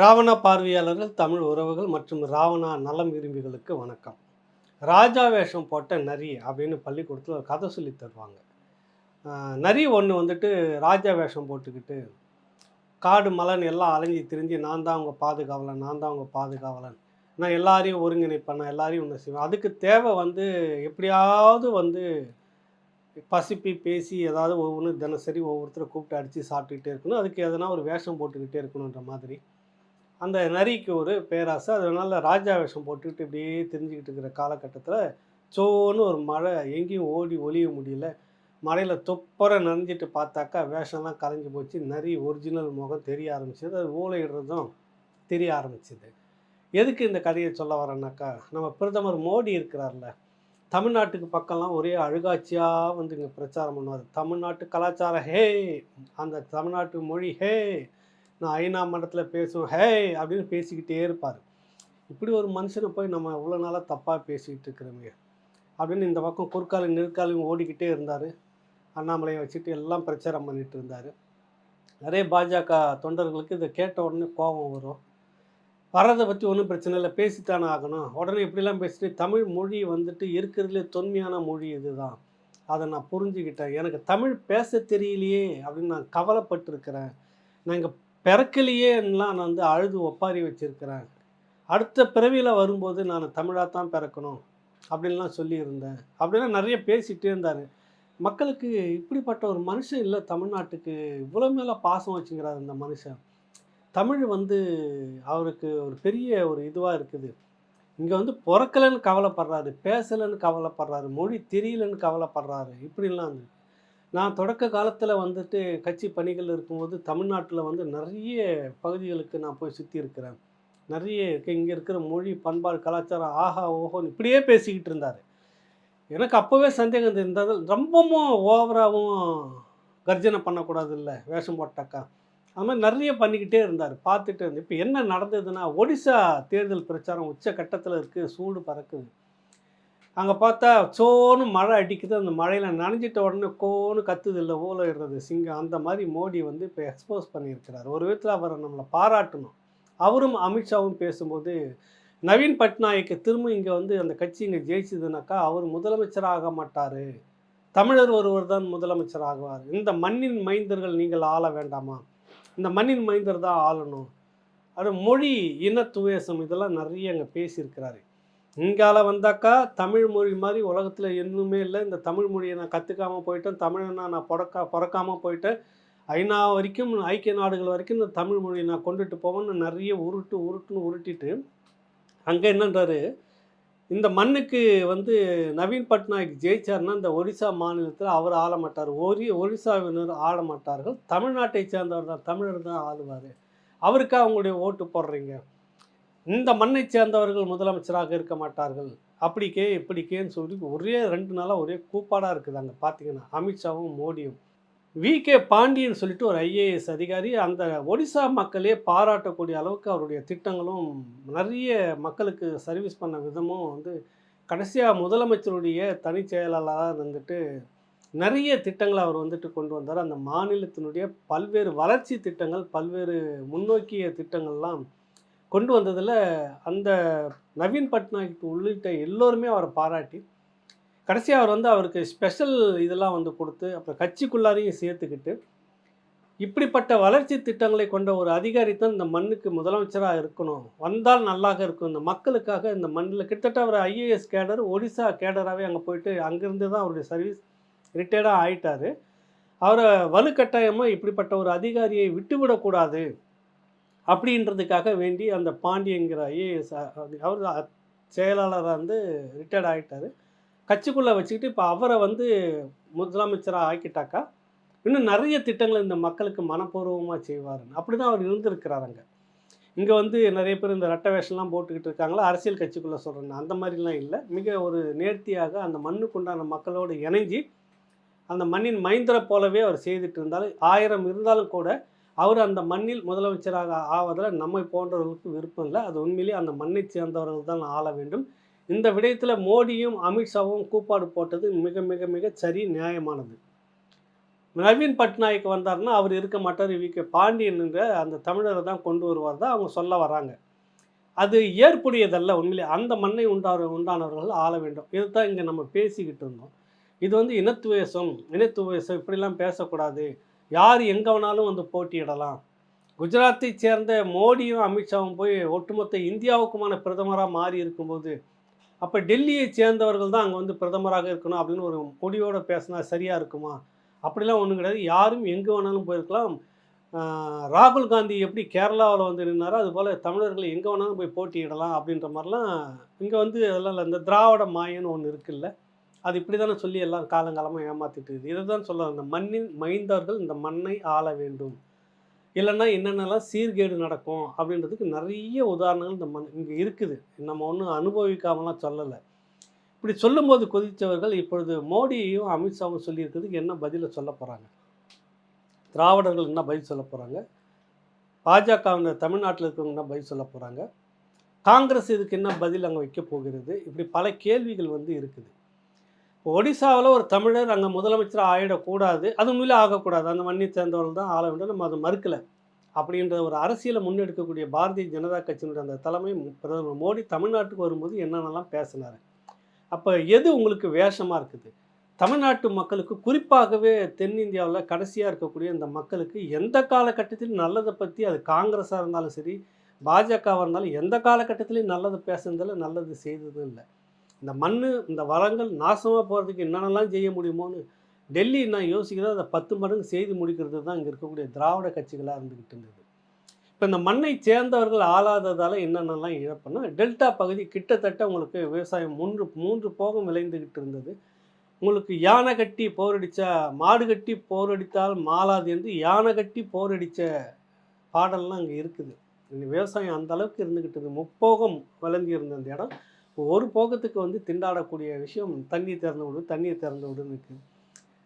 ராவணா பார்வையாளர்கள் தமிழ் உறவுகள் மற்றும் ராவணா நலம் விரும்பிகளுக்கு வணக்கம். ராஜா வேஷம் போட்ட நரி அப்படின்னு பள்ளிக்கூடத்தில் ஒரு கதை சொல்லி தருவாங்க. நரி ஒன்று வந்துட்டு ராஜா வேஷம் போட்டுக்கிட்டு காடு மலன் எல்லாம் அலைஞ்சி திரிஞ்சு நான் தான் அவங்க பாதுகாவலன் நான் தான் அவங்க பாதுகாவலன் நான் எல்லாரையும் ஒருங்கிணைப்பேன் நான் எல்லாரையும் ஒன்று செய்வேன். அதுக்கு தேவை வந்து எப்படியாவது வந்து பசிப்பி பேசி ஏதாவது ஒவ்வொன்று தினசரி ஒவ்வொருத்தரை கூப்பிட்டு அடித்து சாப்பிட்டுக்கிட்டே இருக்கணும். அதுக்கு எதனா ஒரு வேஷம் போட்டுக்கிட்டே இருக்கணுன்ற மாதிரி. அந்த நரிக்கு ஒரு பேராசை. அதனால் ராஜா வேஷம் போட்டுக்கிட்டு இப்படியே தெரிஞ்சுக்கிட்டு இருக்கிற காலகட்டத்தில் சோன்னு ஒரு மழை எங்கேயும் ஓடி ஒளிய முடியல. மழையில் தொப்பரை நனைஞ்சிட்டு பார்த்தாக்கா வேஷம்லாம் கலைஞ்சு போச்சு. நரி ஒரிஜினல் முகம் தெரிய ஆரம்பிச்சது. அது ஓலையிடுறதும் தெரிய ஆரம்பிச்சது. எதுக்கு இந்த கதையை சொல்ல வரேன்னாக்கா நம்ம பிரதமர் மோடி இருக்கிறார்ல தமிழ்நாட்டுக்கு பக்கம்லாம் ஒரே அழுகாட்சியாக வந்து இங்கே பிரச்சாரம் பண்ணுவார். தமிழ்நாட்டு கலாச்சாரம் ஹே! அந்த தமிழ்நாட்டு மொழி ஹே! நான் ஐநா மன்றத்தில் பேசுவேன் ஹே அப்படின்னு பேசிக்கிட்டே இருப்பார். இப்படி ஒரு மனுஷனை போய் நம்ம இவ்வளோ நாளாக தப்பாக பேசிக்கிட்டு இருக்கிறோமே அப்படின்னு இந்த பக்கம் குறுக்காலையும் நெருக்காலையும் ஓடிக்கிட்டே இருந்தார். அண்ணாமலையை வச்சுட்டு எல்லாம் பிரச்சாரம் பண்ணிட்டு இருந்தார். நிறைய பாஜக தொண்டர்களுக்கு இதை கேட்ட உடனே கோபம் வரும். வர்றதை பற்றி ஒன்றும் பிரச்சனை இல்லை பேசித்தானே ஆகணும். உடனே இப்படிலாம் பேசிட்டு தமிழ் மொழி வந்துட்டு இருக்கிறதுலே தொன்மையான மொழி இதுதான். அதை நான் புரிஞ்சுக்கிட்டேன். எனக்கு தமிழ் பேச தெரியலையே அப்படின்னு நான் கவலைப்பட்டிருக்கிறேன். நான் இங்கே பிறக்கலையேலாம் நான் வந்து அழுது ஒப்பாரி வச்சுருக்கிறேன். அடுத்த பிறவியில் வரும்போது நான் தமிழாக தான் பிறக்கணும் அப்படின்லாம் சொல்லியிருந்தேன். அப்படிலாம் நிறைய பேசிகிட்டே இருந்தார். மக்களுக்கு இப்படிப்பட்ட ஒரு மனுஷன் இல்லை தமிழ்நாட்டுக்கு. இவ்வளோ மேலே பாசம் வச்சுங்கிறார் இந்த மனுஷன். தமிழ் வந்து அவருக்கு ஒரு பெரிய ஒரு இதுவாக இருக்குது. இங்கே வந்து பிறக்கலைன்னு கவலைப்படுறாரு பேசலைன்னு கவலைப்படுறாரு மொழி தெரியலன்னு கவலைப்படுறாரு. இப்படிலாம் வந்து நான் தொடக்க காலத்தில் வந்துட்டு கட்சி பணிகள் இருக்கும்போது தமிழ்நாட்டில் வந்து நிறைய பகுதிகளுக்கு நான் போய் சுற்றி இருக்கிறேன் நிறைய இங்கே இருக்கிற மொழி பண்பாடு கலாச்சாரம் ஆஹா ஓஹோன்னு இப்படியே பேசிக்கிட்டு இருந்தார். எனக்கு அப்போவே சந்தேகம் இருந்தது ரொம்பவும் ஓவராகவும் கர்ஜனை பண்ணக்கூடாது இல்லை வேஷம் போட்டாக்கா? அது மாதிரி நிறைய பண்ணிக்கிட்டே இருந்தார். பார்த்துட்டு இருந்து இப்போ என்ன நடந்ததுன்னா ஒடிசா தேர்தல் பிரச்சாரம் உச்ச கட்டத்தில் இருக்குது சூடு பறக்குது. அங்கே பார்த்தா சோன்னு மழை அடிக்குது. அந்த மழையில் நனைஞ்சிட்ட உடனே கோன்னு கத்துது இல்லை இருந்தது சிங்கம். அந்த மாதிரி மோடி வந்து இப்போ எக்ஸ்போஸ் பண்ணியிருக்கிறார். ஒரு விதத்தில் அவரை நம்மளை பாராட்டணும். அவரும் அமித்ஷாவும் பேசும்போது நவீன் பட்நாயக்கு திரும்ப இங்கே வந்து அந்த கட்சி இங்கே ஜெயிச்சதுனாக்கா அவர் முதலமைச்சர் ஆக மாட்டார். தமிழர் ஒருவர் தான் முதலமைச்சர் ஆகுவார். இந்த மண்ணின் மைந்தர்கள் நீங்கள் ஆள வேண்டாமா? இந்த மண்ணின் மைந்தர் தான் ஆளணும். அது மொழி இன துவேசம் இதெல்லாம் நிறைய அங்கே பேசியிருக்கிறாரு. இங்கால வந்தாக்கா தமிழ் மொழி மாதிரி உலகத்தில் எதுவுமே இல்லை. இந்த தமிழ் மொழியை நான் கற்றுக்காமல் போயிட்டேன். தமிழனா நான் பிறக்கா பிறக்காமல் போயிட்டேன். ஐநா வரைக்கும் ஐக்கிய நாடுகள் வரைக்கும் இந்த தமிழ் மொழியை நான் கொண்டுட்டு போவேன்னு நிறைய உருட்டு உருட்டுன்னு உருட்டிட்டு அங்கே என்னன்றாரு? இந்த மண்ணுக்கு வந்து நவீன் பட்நாயக் ஜெயிச்சார்னா இந்த ஒடிசா மாநிலத்தில் அவர் ஆள மாட்டார் ஒரி ஒரிசாவினர் ஆள மாட்டார்கள் தமிழ்நாட்டை சேர்ந்தவர் தான் தமிழர் தான் ஆளுவார். அவருக்கா அவங்களுடைய ஓட்டு போடுறீங்க? இந்த மண்ணை சேர்ந்தவர்கள் முதலமைச்சராக இருக்க மாட்டார்கள். அப்படிக்கே இப்படிக்கேன்னு சொல்லி ஒரே ரெண்டு நாளாக ஒரே கூப்பாடாக இருக்குது அங்கே பார்த்தீங்கன்னா அமித்ஷாவும் மோடியும். வி. கே. பாண்டியன் சொல்லிட்டு ஒரு ஐஏஎஸ் அதிகாரி அந்த ஒடிசா மக்களே பாராட்டக்கூடிய அளவுக்கு அவருடைய திட்டங்களும் நிறைய மக்களுக்கு சர்வீஸ் பண்ண விதமும் வந்து கடைசியாக முதலமைச்சருடைய தனிச் செயலாளராக இருந்துட்டு நிறைய திட்டங்களை அவர் வந்துட்டு கொண்டு வந்தார். அந்த மாநிலத்தினுடைய பல்வேறு வளர்ச்சி திட்டங்கள் பல்வேறு முன்னோக்கிய திட்டங்கள்லாம் கொண்டு வந்ததில் அந்த நவீன் பட்நாயக் உள்ளிட்ட எல்லோருமே அவரை பாராட்டி கடைசியாக அவர் வந்து அவருக்கு ஸ்பெஷல் இதெல்லாம் வந்து கொடுத்து அப்புறம் கட்சிக்குள்ளாரையும் சேர்த்துக்கிட்டு இப்படிப்பட்ட வளர்ச்சி திட்டங்களை கொண்ட ஒரு அதிகாரி தான் இந்த மண்ணுக்கு முதலமைச்சராக இருக்கணும். வந்தால் நல்லாக இருக்கும். இந்த மக்களுக்காக இந்த மண்ணில் கிட்டத்தட்ட அவர் ஐஏஎஸ் கேடர் ஒடிசா கேடராகவே அங்கே போயிட்டு அங்கேருந்து தான் அவருடைய சர்வீஸ் ரிட்டையர்டாக ஆயிட்டார். அவரை வலுக்கட்டாயமாக இப்படிப்பட்ட ஒரு அதிகாரியை விட்டுவிடக்கூடாது. அப்படின்றதுக்காக வேண்டி அந்த பாண்டியங்கிற ஐஏஎஸ் அவர் செயலாளராக வந்து ரிட்டையர்ட் ஆகிட்டார் கட்சிக்குள்ளே வச்சுக்கிட்டு இப்போ அவரை வந்து முதலமைச்சராக ஆக்கிட்டாக்கா இன்னும் நிறைய திட்டங்களை இந்த மக்களுக்கு மனப்பூர்வமாக செய்வார் அப்படி தான் அவர் இருந்திருக்கிறார் அங்கே. இங்கே வந்து நிறைய பேர் இந்த ரெட்டை வேஷம்லாம் போட்டுக்கிட்டு இருக்காங்களா? அரசியல் கட்சிக்குள்ளே சொல்கிறேன் அந்த மாதிரிலாம் இல்லை. மிக ஒரு நேர்த்தியாக அந்த மண்ணுக்குண்டான மக்களோடு இணைஞ்சி அந்த மண்ணின் மைந்தரை போலவே அவர் செய்துட்டு இருந்தாலும் ஆயிரம் இருந்தாலும் கூட அவர் அந்த மண்ணில் முதலமைச்சராக ஆவதில் நம்மை போன்றவர்களுக்கு விருப்பம் இல்லை. அது உண்மையிலேயே அந்த மண்ணை சேர்ந்தவர்கள் தான் ஆள வேண்டும். இந்த விடயத்தில் மோடியும் அமித்ஷாவும் கூப்பாடு போட்டது மிக மிக மிக சரி நியாயமானது. நவீன் பட்நாயக் வந்தாருன்னா அவர் இருக்க மாட்டார். விகே பாண்டியனுங்கிற அந்த தமிழரை தான் கொண்டு வருவார் தான் அவங்க சொல்ல வராங்க. அது ஏற்புடையதல்ல உண்மையிலே. அந்த மண்ணை உண்டான உண்டானவர்கள் ஆள வேண்டும். இதுதான் இங்கே நம்ம பேசிக்கிட்டு இருந்தோம். இது வந்து இனத்துவேசம் இனத்துவேசம் இப்படிலாம் பேசக்கூடாது. யார் எங்கே வேணாலும் வந்து போட்டியிடலாம். குஜராத்தை சேர்ந்த மோடியும் அமித்ஷாவும் போய் ஒட்டுமொத்த இந்தியாவுக்குமான பிரதமராக மாறி இருக்கும்போது அப்போ டெல்லியை சேர்ந்தவர்கள் தான் அங்கே வந்து பிரதமராக இருக்கணும் அப்படின்னு ஒரு முடிவோடு பேசினா சரியாக இருக்குமா? அப்படிலாம் ஒன்றும் கிடையாது. யாரும் எங்கே வேணாலும் போயிருக்கலாம். ராகுல் காந்தி எப்படி கேரளாவில் வந்து நின்னாரோ அதுபோல் தமிழர்கள் எங்கே வேணாலும் போய் போட்டியிடலாம் அப்படின்ற மாதிரிலாம் இங்கே வந்து அதெல்லாம் இல்லை. இந்த திராவிட மாயன்னு ஒன்று இருக்குல்ல. அது இப்படி தானே சொல்லி எல்லாம் காலங்காலமாக ஏமாத்திட்டு இருக்குது. இதை தான் சொல்ல இந்த மண்ணின் மைந்தவர்கள் இந்த மண்ணை ஆள வேண்டும். இல்லைன்னா என்னென்னலாம் சீர்கேடு நடக்கும் அப்படின்றதுக்கு நிறைய உதாரணங்கள் இந்த மண் இங்கே இருக்குது. நம்ம ஒன்றும் அனுபவிக்காமலாம் சொல்லலை. இப்படி சொல்லும்போது கொதித்தவர்கள் இப்பொழுது மோடியையும் அமித்ஷாவும் சொல்லியிருக்கிறதுக்கு என்ன பதிலை சொல்ல போகிறாங்க திராவிடர்கள் என்ன பதில் சொல்ல போகிறாங்க பாஜக தமிழ்நாட்டில் இருக்கிறவங்க என்ன பதில் சொல்ல போகிறாங்க காங்கிரஸ் இதுக்கு என்ன பதில் அங்கே வைக்க போகிறது? இப்படி பல கேள்விகள் வந்து இருக்குது. ஒடிசாவில் ஒரு தமிழர் அங்கே முதலமைச்சர் ஆயிடக்கூடாது அது உண்மையிலே ஆகக்கூடாது. அந்த மண்ணை சேர்ந்தவர்கள் தான் ஆள வேண்டும். நம்ம அதை மறுக்கலை. அப்படின்ற ஒரு அரசியலை முன்னெடுக்கக்கூடிய பாரதிய ஜனதா கட்சியினுடைய அந்த தலைமை பிரதமர் மோடி தமிழ்நாட்டுக்கு வரும்போது என்னென்னலாம் பேசினார்? அப்போ எது உங்களுக்கு வேஷமாக இருக்குது? தமிழ்நாட்டு மக்களுக்கு குறிப்பாகவே தென்னிந்தியாவில் கடைசியாக இருக்கக்கூடிய இந்த மக்களுக்கு எந்த காலகட்டத்திலும் நல்லதை பற்றி அது காங்கிரஸாக இருந்தாலும் சரி பாஜகவாக இருந்தாலும் எந்த காலகட்டத்திலையும் நல்லது பேசுனதில்லை நல்லது செய்ததும் இல்லை. இந்த மண் இந்த வளங்கள் நாசமாக போகிறதுக்கு என்னென்னலாம் செய்ய முடியுமோன்னு டெல்லி நான் யோசிக்கிறத அதை பத்து மடங்கு செய்து முடிக்கிறது தான் இங்கே இருக்கக்கூடிய திராவிட கட்சிகளாக இருந்துக்கிட்டு இருந்தது. இப்போ இந்த மண்ணை சேர்ந்தவர்கள் ஆளாததால் என்னென்னலாம் இழப்புன்னா டெல்டா பகுதி கிட்டத்தட்ட உங்களுக்கு விவசாயம் மூன்று மூன்று போகம் விளைந்துக்கிட்டு இருந்தது. உங்களுக்கு யானை கட்டி போரடித்தா மாடு கட்டி போரடித்தால் மாலாது என்று யானை கட்டி போரடித்த பாடல்லாம் அங்கே இருக்குது. விவசாயம் அந்த அளவுக்கு இருந்துக்கிட்டு இருக்குது முப்போகம் விளைஞ்சி இருந்த அந்த இடம். ஒரு போக்கத்துக்கு வந்து திண்டாடக்கூடிய விஷயம் தண்ணி திறந்து விடு தண்ணீர் திறந்து விடுன்னு இருக்குது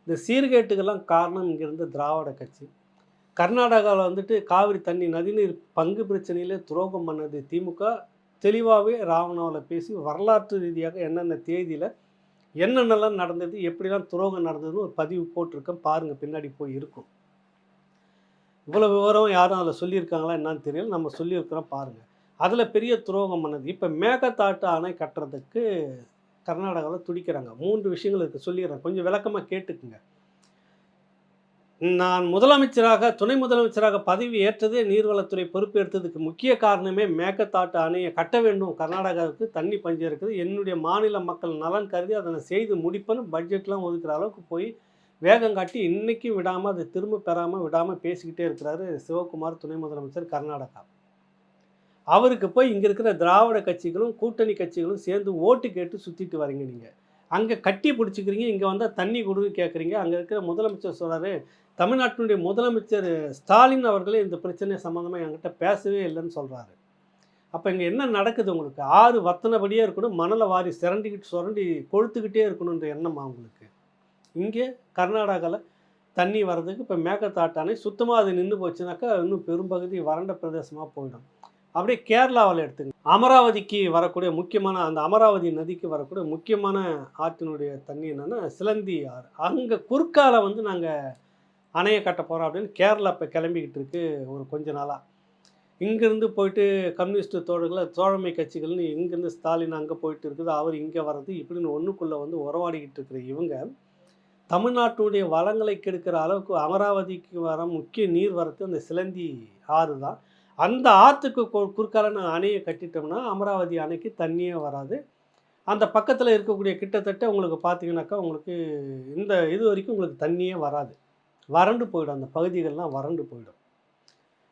இந்த சீர்கேட்டுக்கெல்லாம் காரணம் இங்கே இருந்த திராவிட கட்சி. கர்நாடகாவில் வந்துட்டு காவிரி தண்ணி நதிநீர் பங்கு பிரச்சனையிலே துரோகம் பண்ணது திமுக. தெளிவாகவே ராவணாவில் பேசி வரலாற்று ரீதியாக என்னென்ன தேதியில் என்னென்னலாம் நடந்தது எப்படிலாம் துரோகம் நடந்ததுன்னு ஒரு பதிவு போட்டிருக்கேன். பாருங்கள் பின்னாடி போய் இருக்கும். இவ்வளோ விவரம் யாரும் அதில் சொல்லியிருக்காங்களா என்னன்னு தெரியல. நம்ம சொல்லியிருக்கிறோம் பாருங்கள் அதில் பெரிய துரோகம் பண்ணது. இப்போ மேகதாட்டு அணை கட்டுறதுக்கு கர்நாடகாவில் துடிக்கிறாங்க. மூன்று விஷயங்கள் இருக்குது சொல்லிடுறேன். கொஞ்சம் விளக்கமாக கேட்டுக்குங்க. நான் முதலமைச்சராக துணை முதலமைச்சராக பதவி ஏற்றதே நீர்வளத்துறை பொறுப்பேற்றதுக்கு முக்கிய காரணமே மேகத்தாட்டு அணையை கட்ட வேண்டும். கர்நாடகாவுக்கு தண்ணி பஞ்சம் இருக்குது. என்னுடைய மாநில மக்கள் நலன் கருதி அதனை செய்து முடிப்பேன்னு பட்ஜெட்லாம் ஒதுக்குற அளவுக்கு போய் வேகம் காட்டி இன்றைக்கும் விடாமல் அதை திரும்ப பெறாமல் விடாமல் பேசிக்கிட்டே இருக்கிறாரு சிவகுமார் துணை முதலமைச்சர் கர்நாடகா. அவருக்கு போய் இங்கே இருக்கிற திராவிட கட்சிகளும் கூட்டணி கட்சிகளும் சேர்ந்து ஓட்டு கேட்டு சுற்றிட்டு வரீங்க நீங்கள் அங்கே கட்டி பிடிச்சிக்கிறீங்க இங்கே வந்தால் தண்ணி கொடுன்னு கேட்குறீங்க அங்கே இருக்கிற முதலமைச்சர் சொல்கிறாரு தமிழ்நாட்டினுடைய முதலமைச்சர் ஸ்டாலின் அவர்களே இந்த பிரச்சனை சம்மந்தமாக என்கிட்ட பேசவே இல்லைன்னு சொல்கிறாரு அப்போ இங்கே என்ன நடக்குது உங்களுக்கு? ஆறு வத்தனபடியே இருக்கணும் மணலை வாரி சிரண்டிக்கிட்டு சுரண்டி கொழுத்துக்கிட்டே இருக்கணுன்ற எண்ணமா உங்களுக்கு? இங்கே கர்நாடகாவில் தண்ணி வர்றதுக்கு இப்போ மேகத்தாட்டானே சுத்தமாக அது நின்று போச்சுனாக்கா இன்னும் பெரும்பகுதி வறண்ட பிரதேசமாக போயிடும். அப்படியே கேரளாவில் எடுத்துங்க. அமராவதிக்கு வரக்கூடிய முக்கியமான அந்த அமராவதி நதிக்கு வரக்கூடிய முக்கியமான ஆற்றினுடைய தண்ணி என்னென்னா சிலந்தி ஆறு. அங்கே குறுக்கால வந்து நாங்கள் அணையை கட்ட போகிறோம் அப்படின்னு கேரளா இப்போ கிளம்பிக்கிட்டு இருக்கு ஒரு கொஞ்ச நாளாக இங்கேருந்து போயிட்டு கம்யூனிஸ்ட் தோழர்களை தோழமை கட்சிகள்னு இங்கேருந்து ஸ்டாலின் அங்கே போயிட்டு இருக்குது அவர் இங்கே வர்றது இப்படின்னு ஒன்றுக்குள்ளே வந்து உறவாடிக்கிட்டு இருக்கிற இவங்க தமிழ்நாட்டுடைய வளங்களை கெடுக்கிற அளவுக்கு அமராவதிக்கு வர முக்கிய நீர் வரத்து அந்த சிலந்தி ஆறு தான் அந்த ஆற்றுக்கு குறுக்கால நான் அணையை கட்டிட்டோம்னா அமராவதி அணைக்கு தண்ணியே வராது. அந்த பக்கத்தில் இருக்கக்கூடிய கிட்டத்தட்ட உங்களுக்கு பார்த்தீங்கன்னாக்கா உங்களுக்கு இந்த இது வரைக்கும் உங்களுக்கு தண்ணியே வராது. வறண்டு போயிடும். அந்த பகுதிகள்லாம் வறண்டு போயிடும்.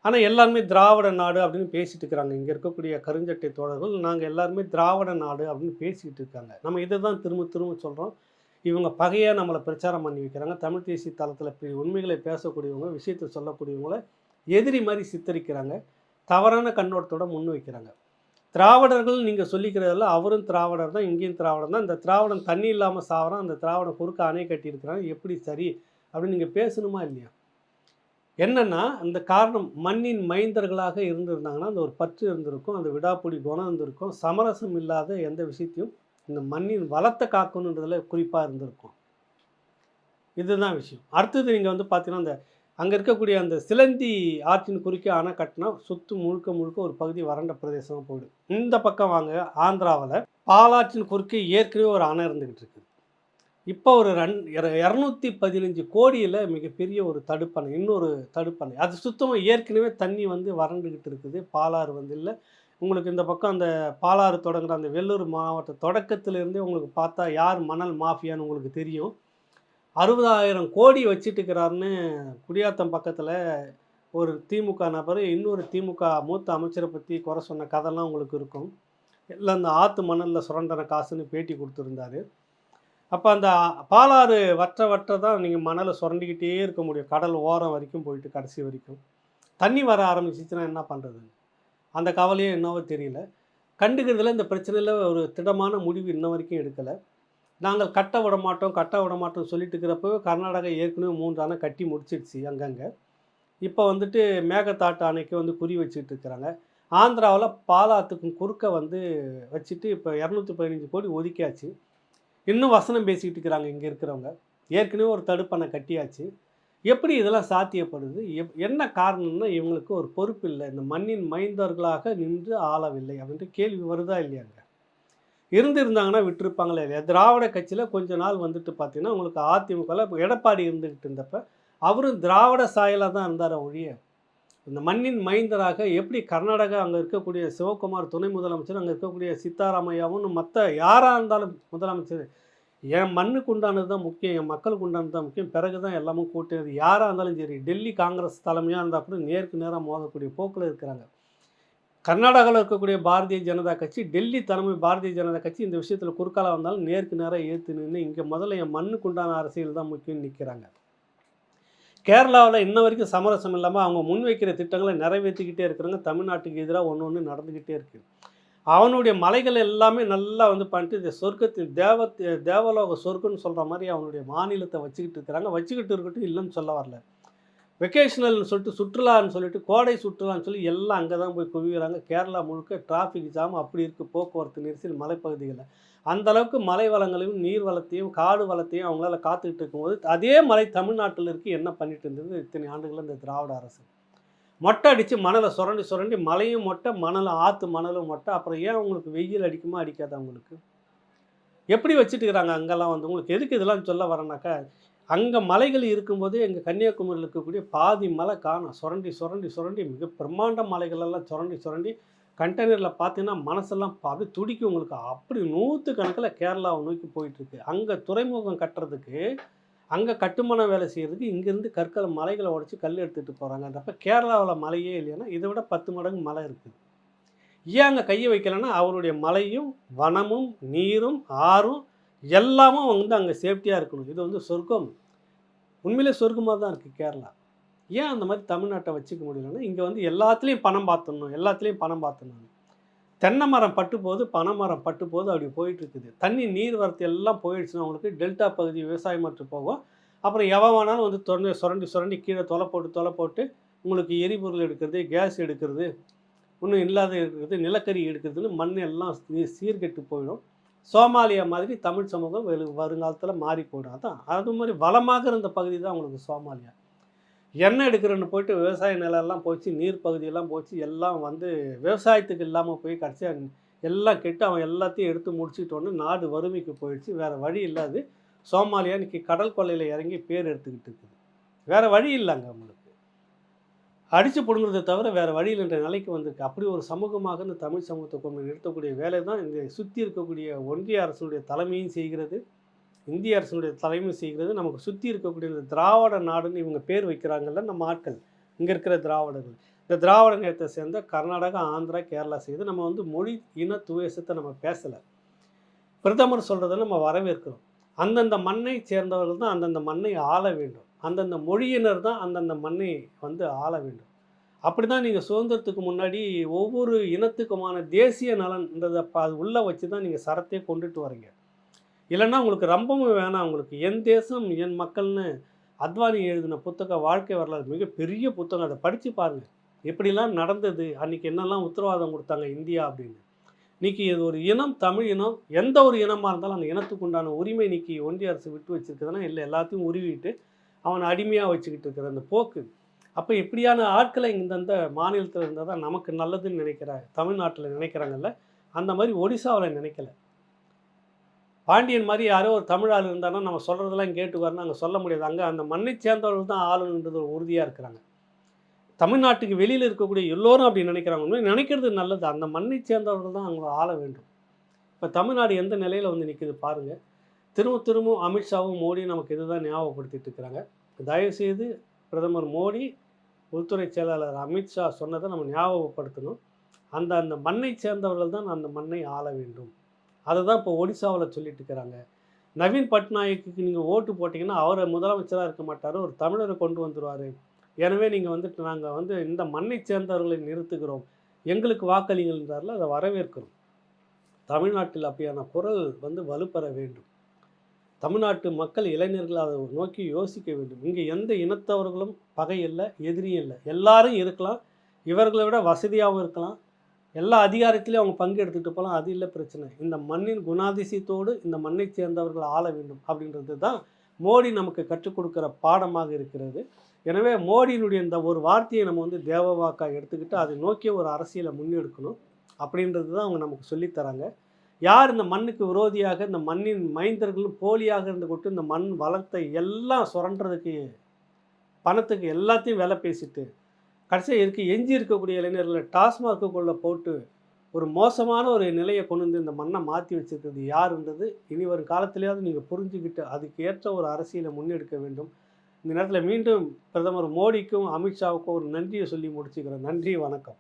ஆனால் எல்லாருமே திராவிட நாடு அப்படின்னு பேசிட்டு இருக்கிறாங்க இங்கே இருக்கக்கூடிய கருஞ்சட்டை தோழர்கள் நாங்கள் எல்லாருமே திராவிட நாடு அப்படின்னு பேசிக்கிட்டு இருக்காங்க. நம்ம இதை தான் திரும்ப திரும்ப சொல்கிறோம் இவங்க பகையாக நம்மளை பிரச்சாரம் பண்ணி வைக்கிறாங்க. தமிழ் தேசிய தளத்தில் இப்படி உண்மைகளை பேசக்கூடியவங்க விஷயத்தை சொல்லக்கூடியவங்கள எதிரி மாதிரி சித்தரிக்கிறாங்க. தவறான கண்ணோட்டத்தோட முன் வைக்கிறாங்க. திராவிடர்கள் நீங்கள் சொல்லிக்கிறதில்ல அவரும் திராவிடர் தான் இங்கேயும் திராவிடம் தான். இந்த திராவிடம் தண்ணி இல்லாமல் சாவரம் அந்த திராவிடம் குறுக்க அணை கட்டியிருக்கிறாங்க எப்படி சரி அப்படின்னு நீங்கள் பேசணுமா இல்லையா? என்னென்னா அந்த காரணம் மண்ணின் மைந்தர்களாக இருந்திருந்தாங்கன்னா அந்த ஒரு பற்று இருந்திருக்கும் அந்த விடாப்புடி குணம் இருந்திருக்கும் சமரசம் இல்லாத எந்த விஷயத்தையும் இந்த மண்ணின் வளத்தை காக்கணுன்றதுல குறிப்பாக இருந்திருக்கும். இதுதான் விஷயம். அடுத்தது நீங்கள் வந்து பார்த்தீங்கன்னா அந்த அங்கே இருக்கக்கூடிய அந்த சிலந்தி ஆற்றின் குறுக்கே அணை கட்டினா சுத்து முழுக்க முழுக்க ஒரு பகுதி வறண்ட பிரதேசமாக போயிடும். இந்த பக்கம் வாங்க ஆந்திராவில் பாலாற்றின் குறுக்கே ஏற்கனவே ஒரு அணை இருந்துக்கிட்டு இருக்குது. இப்போ ஒரு ரன் இரநூத்தி பதினஞ்சு கோடியில் மிகப்பெரிய ஒரு தடுப்பணை இன்னொரு தடுப்பணை. அது சுத்தமாக ஏற்கனவே தண்ணி வந்து வறண்டுக்கிட்டு இருக்குது. பாலாறு வந்து இல்லை. உங்களுக்கு இந்த பக்கம் அந்த பாலாறு தொடங்குற அந்த வெள்ளூர் மாவட்ட தொடக்கத்திலேருந்தே உங்களுக்கு பார்த்தா யார் மணல் மாஃபியான்னு உங்களுக்கு தெரியும். அறுபதாயிரம் கோடி வச்சிட்டு இருக்கிறாருன்னு குடியாத்தம் பக்கத்தில் ஒரு திமுக நபர் இன்னொரு திமுக மூத்த அமைச்சரை பற்றி குறை சொன்ன கதைலாம் உங்களுக்கு இருக்கும். எல்லாம் அந்த ஆற்று மணலில் சுரண்டன காசுன்னு பேட்டி கொடுத்துருந்தாரு. அப்போ அந்த பாலாறு வற்ற வற்ற தான் நீங்கள் மணலை சுரண்டிக்கிட்டே இருக்க முடியும். கடல் ஓரம் வரைக்கும் போயிட்டு கடைசி வரைக்கும். தண்ணி வர ஆரம்பிச்சிச்சுன்னா என்ன பண்ணுறது அந்த கவலையும் என்னவோ தெரியல. கண்டுக்கிறதுல இந்த பிரச்சனையில் ஒரு திடமான முடிவு இன்ன வரைக்கும் எடுக்கலை. நாங்கள் கட்ட விட மாட்டோம் கட்ட விட மாட்டோம் சொல்லிட்டு இருக்கிறப்பவே கர்நாடகா ஏற்கனவே மூன்று அணை கட்டி முடிச்சிடுச்சு அங்கங்கே. இப்போ வந்துட்டு மேகத்தாட்டு அணைக்கு வந்து குறி வச்சுட்டு இருக்கிறாங்க ஆந்திராவில் பாலாத்துக்கும் குறுக்க வந்து வச்சுட்டு இப்போ இரநூத்தி பதினஞ்சு கோடி ஒதுக்கியாச்சு. இன்னும் வசனம் பேசிக்கிட்டு இருக்கிறாங்க இங்கே இருக்கிறவங்க. ஏற்கனவே ஒரு தடுப்பணை கட்டியாச்சு. எப்படி இதெல்லாம் சாத்தியப்படுது? எப் என்ன காரணம்னா இவங்களுக்கு ஒரு பொறுப்பு இல்லை. இந்த மண்ணின் மைந்தர்களாக நின்று ஆளவில்லை அப்படின்ட்டு கேள்வி வருதா இல்லையாங்க? இருந்திருந்தாங்கன்னா விட்டுருப்பாங்களே இல்லையா? திராவிட கட்சியில் கொஞ்ச நாள் வந்துட்டு பார்த்தீங்கன்னா உங்களுக்கு அதிமுகவில் இப்போ எடப்பாடி இருந்துக்கிட்டு இருந்தப்ப அவரும் திராவிட சாயலாக தான் இருந்தார் ஒழிய இந்த மண்ணின் மைந்தராக எப்படி கர்நாடகா அங்கே இருக்கக்கூடிய சிவகுமார் துணை முதலமைச்சர் அங்கே இருக்கக்கூடிய சித்தாராமையாவும் மற்ற யாராக இருந்தாலும் முதலமைச்சர் என் மண்ணுக்கு உண்டானது தான் முக்கியம் என் மக்களுக்கு உண்டானது தான் முக்கியம். பிறகு தான் எல்லாமே கூட்டினது யாராக இருந்தாலும் சரி டெல்லி காங்கிரஸ் தலைமையாக இருந்தால் கூட நேருக்கு நேராக மோதக்கூடிய போக்கில் இருக்கிறாங்க. கர்நாடகாவில் இருக்கக்கூடிய பாரதிய ஜனதா கட்சி டெல்லி தலைமை பாரதிய ஜனதா கட்சி இந்த விஷயத்தில் குறுக்கால வந்தாலும் நேருக்கு நேராக ஏற்று நின்று இங்கே முதல்ல என் மண்ணுக்கு உண்டான அரசியல் தான் முக்கியம்னு நிற்கிறாங்க கேரளாவில் இன்ன வரைக்கும் சமரசம் இல்லாமல் அவங்க முன்வைக்கிற திட்டங்களை நிறைவேற்றிக்கிட்டே இருக்கிறாங்க. தமிழ்நாட்டுக்கு எதிராக ஒன்று ஒன்று நடந்துக்கிட்டே இருக்குது அவனுடைய மலைகள் எல்லாமே நல்லா வந்து பண்ணிட்டு இந்த சொர்க்கத்தின் தேவ தேவலோக சொர்க்கம்னு சொல்கிற மாதிரி அவனுடைய மாநிலத்தை வச்சுக்கிட்டு இருக்கிறாங்க. வச்சுக்கிட்டு இருக்கட்டும் இல்லைன்னு சொல்ல வரல. வெக்கேஷனல்னு சொல்லிட்டு சுற்றுலான்னு சொல்லிட்டு கோடை சுற்றுலான்னு சொல்லி எல்லாம் அங்கே தான் போய் குவிகிறாங்க. கேரளா முழுக்க டிராஃபிக் ஜாம் அப்படி இருக்குது போக்குவரத்து நெரிசல் மலைப்பகுதிகளில். அந்தளவுக்கு மலை வளங்களையும் நீர் வளத்தையும் காடு வளத்தையும் அவங்களால காத்துக்கிட்டு இருக்கும்போது அதே மலை தமிழ்நாட்டில் இருக்கு. என்ன பண்ணிட்டு இருந்தது? இத்தனை ஆண்டுகளில் இந்த திராவிட அரசு. மொட்டை அடித்து மணலை சுரண்டி சுரண்டி மலையும் மொட்டை மணலும் ஆற்று மணலும் மொட்டை. அப்புறம் ஏன் அவங்களுக்கு வெயில் அடிக்குமா அடிக்காதா உங்களுக்கு? எப்படி வச்சுட்டு இருக்கிறாங்க? அங்கெல்லாம் வந்து உங்களுக்கு எதுக்கு இதெல்லாம் சொல்ல வரேனாக்கா அங்கே மலைகள் இருக்கும்போது எங்கள் கன்னியாகுமரியில் இருக்கக்கூடிய பாதி மலை காணும். சுரண்டி சுரண்டி சுரண்டி மிக பிரம்மாண்ட மலைகளெல்லாம் சுரண்டி சுரண்டி கண்டெய்னரில் பார்த்தீங்கன்னா மனசெல்லாம் அப்படி துடிக்கும் உங்களுக்கு. அப்படி நூற்று கணக்கில் கேரளாவை நோக்கி போயிட்டுருக்கு. அங்கே துறைமுகம் கட்டுறதுக்கு அங்கே கட்டுமான வேலை செய்கிறதுக்கு இங்கேருந்து கற்களை மலைகளை உடச்சி கல் எடுத்துகிட்டு போகிறாங்க கேரளாவில் மலையே இல்லைன்னா இதை விட பத்து மடங்கு மலை இருக்குது. ஏன் அங்கே கையை வைக்கலைன்னா அவருடைய மலையும் வனமும் நீரும் ஆறும் எல்லாமும் வந்து அங்கே சேஃப்டியாக இருக்கணும். இது வந்து சொர்க்கம். உண்மையிலே சொர்க்கமாக தான் இருக்குது கேரளா. ஏன் அந்த மாதிரி தமிழ்நாட்டை வச்சுக்க முடியலன்னா இங்கே வந்து எல்லாத்துலேயும் பணம் பார்த்துடணும் எல்லாத்துலேயும் பணம் பார்த்துடணும் தென்னை மரம் பட்டு போது பனை மரம் பட்டு போது அப்படி போயிட்டு இருக்குது. தண்ணி நீர் வரத்து எல்லாம் போயிடுச்சுன்னா அவங்களுக்கு டெல்டா பகுதி விவசாயம் மற்றும் போகும். அப்புறம் எவன் வேணாலும் வந்து தொண்டை சுரண்டி சுரண்டி கீழே தொலை போட்டு தொலை போட்டு உங்களுக்கு எரிபொருள் எடுக்கிறது கேஸ் எடுக்கிறது ஒன்றும் இல்லாத இருக்கிறது நிலக்கரி எடுக்கிறதுன்னு மண் எல்லாம் சீர்கெட்டு போயிடும். சோமாலியா மாதிரி தமிழ் சமூகம் வெறு- வருங்காலத்தில் மாறி போயிடும் அதான் அது மாதிரி வளமாக இருந்த பகுதி தான் உங்களுக்கு சோமாலியா. எண்ணெய் எடுக்கிறன்னு போயிட்டு விவசாய நிலம்லாம் போச்சு நீர் பகுதியெல்லாம் போச்சு எல்லாம் வந்து விவசாயத்துக்கு இல்லாமல் போய் கடைசியாக எல்லாம் கெட்டு அவன் எல்லாத்தையும் எடுத்து முடிச்சுட்டோன்னு நாடு வறுமைக்கு போயிடுச்சு. வேறு வழி இல்லாது சோமாலியா இன்றைக்கி கடல் கொள்ளையில் இறங்கி பேர் எடுத்துக்கிட்டு இருக்குது. வேறு வழி இல்லைங்க அவங்களுக்கு. அடித்து பிடுங்குறதை தவிர வேறு வழியில் என்ற நிலைக்கு வந்திருக்கு. அப்படி ஒரு சமூகமாக இந்த தமிழ் சமூகத்தை கொண்டு நிறுத்தக்கூடிய வேலை தான் இந்த சுற்றி இருக்கக்கூடிய ஒன்றிய அரசுடைய தலைமையும் செய்கிறது. இந்திய அரசுடைய தலைமை செய்கிறது. நமக்கு சுற்றி இருக்கக்கூடிய இந்த திராவிட நாடுன்னு இவங்க பேர் வைக்கிறாங்கல்ல நம்ம ஆட்கள். இங்கே இருக்கிற திராவிடர்கள். இந்த திராவிட நேரத்தை சேர்ந்த கர்நாடகா ஆந்திரா கேரளா செய்து நம்ம வந்து மொழி இன துவேசத்தை நம்ம பேசலை. பிரதமர் சொல்கிறத நம்ம வரவேற்கிறோம். அந்தந்த மண்ணை சேர்ந்தவர்கள் தான் அந்தந்த மண்ணை ஆள வேண்டும். அந்தந்த மொழியினர் தான் அந்தந்த மண்ணை வந்து ஆள வேண்டும். அப்படி தான் நீங்கள் சுதந்திரத்துக்கு முன்னாடி ஒவ்வொரு இனத்துக்குமான தேசிய நலன்றதை அது உள்ளே வச்சு தான் நீங்கள் சரத்தையே கொண்டுட்டு வரீங்க இல்லைன்னா உங்களுக்கு ரொம்பவும் வேணாம். உங்களுக்கு என் தேசம் என் மக்கள்னு அத்வானி எழுதின புத்தகம் வாழ்க்கை வரலாறு மிகப்பெரிய புத்தகம். அதை படித்து பாருங்கள் எப்படிலாம் நடந்தது? அன்றைக்கி என்னெல்லாம் உத்தரவாதம் கொடுத்தாங்க இந்தியா அப்படின்னு. இன்றைக்கி இது ஒரு இனம் தமிழ் இனம் எந்த ஒரு இனமாக இருந்தாலும் அந்த இனத்துக்கு உண்டான உரிமை இன்னைக்கு ஒன்றிய அரசு விட்டு வச்சிருக்குதுன்னா இல்லை எல்லாத்தையும் உருவிட்டு அவனை அடிமையாக வச்சுக்கிட்டு இருக்கிற அந்த போக்கு. அப்போ இப்படியான ஆட்களை இந்தந்த மாநிலத்தில் இருந்தால் தான் நமக்கு நல்லதுன்னு நினைக்கிற தமிழ்நாட்டில் நினைக்கிறாங்கல்ல அந்த மாதிரி ஒடிசாவில் நினைக்கல. பாண்டியன் மாதிரி யாரோ ஒரு தமிழ் ஆள் இருந்தாங்கன்னா நம்ம சொல்கிறதெல்லாம் கேட்டுவாருன்னு அங்கே சொல்ல முடியாது. அங்கே அந்த மண்ணை சேர்ந்தவர்கள் தான் ஆளுன்றது ஒரு உறுதியாக இருக்கிறாங்க. தமிழ்நாட்டுக்கு வெளியில் இருக்கக்கூடிய எல்லோரும் அப்படி நினைக்கிறாங்க. நினைக்கிறது நல்லது. அந்த மண்ணை சேர்ந்தவர்கள் தான் அவங்க ஆள வேண்டும். இப்போ தமிழ்நாடு எந்த நிலையில் வந்து நிற்கிது பாருங்கள் திரும்ப திரும்ப அமித்ஷாவும் மோடியும் நமக்கு இதுதான் ஞாபகப்படுத்திட்டு இருக்கிறாங்க. தயவுசெய்து பிரதமர் மோடி உள்துறை செயலாளர் அமித்ஷா சொன்னதை நம்ம ஞாபகப்படுத்தணும். அந்த அந்த மண்ணை சேர்ந்தவர்கள் தான் அந்த மண்ணை ஆள வேண்டும். அதை தான் இப்போ ஒடிசாவில் சொல்லிட்டு இருக்கிறாங்க. நவீன் பட்நாயக்குக்கு நீங்கள் ஓட்டு போட்டிங்கன்னா அவரை முதலமைச்சராக இருக்க மாட்டார் ஒரு தமிழரை கொண்டு வந்துடுவார் எனவே நீங்கள் வந்துட்டு நாங்கள் வந்து இந்த மண்ணை சேர்ந்தவர்களை நிறுத்துகிறோம். எங்களுக்கு வாக்களிங்கள்ன்றாரில் அதை வரவேற்கிறோம். தமிழ்நாட்டில் அப்படியான குரல் வந்து வலுப்பெற வேண்டும். தமிழ்நாட்டு மக்கள் இளைஞர்கள் அதை நோக்கி யோசிக்க வேண்டும். இங்கே எந்த இனத்தவர்களும் பகை இல்லை எதிரியும் இல்லை. எல்லாரும் இருக்கலாம் இவர்களை விட வசதியாகவும் இருக்கலாம். எல்லா அதிகாரத்திலையும் அவங்க பங்கு எடுத்துகிட்டு போகலாம் அது இல்லை பிரச்சனை. இந்த மண்ணின் குணாதிசயத்தோடு இந்த மண்ணை சேர்ந்தவர்கள் ஆள வேண்டும் அப்படின்றது தான் மோடி நமக்கு கற்றுக் கொடுக்குற பாடமாக இருக்கிறது. எனவே மோடியினுடைய இந்த ஒரு வார்த்தையை நம்ம வந்து தேவ வாக்காக எடுத்துக்கிட்டு அதை நோக்கிய ஒரு அரசியலை முன்னெடுக்கணும் அப்படின்றது தான் அவங்க நமக்கு சொல்லித்தராங்க யார் இந்த மண்ணுக்கு விரோதியாக இந்த மண்ணின் மைந்தர்களும் போலியாக இருந்து கொட்டு இந்த மண் வளத்தை எல்லாம் சுரண்டுறதுக்கு பணத்துக்கு எல்லாத்தையும் விலை பேசிட்டு கடைசியாக இருக்க எஞ்சி இருக்கக்கூடிய இளைஞர்களை டாஸ்மாக்குக்குள்ளே போட்டு ஒரு மோசமான ஒரு நிலையை கொண்டு வந்து இந்த மண்ணை மாற்றி வச்சிருக்கிறது யாருன்றது இனி வரும் காலத்திலேயாவது நீங்கள் புரிஞ்சுக்கிட்டு அதுக்கு ஏற்ற ஒரு அரசியலை முன்னெடுக்க வேண்டும். இந்த நேரத்தில் மீண்டும் பிரதமர் மோடிக்கும் அமித்ஷாவுக்கும் ஒரு நன்றியை சொல்லி முடிச்சுக்கிறேன். நன்றி வணக்கம்.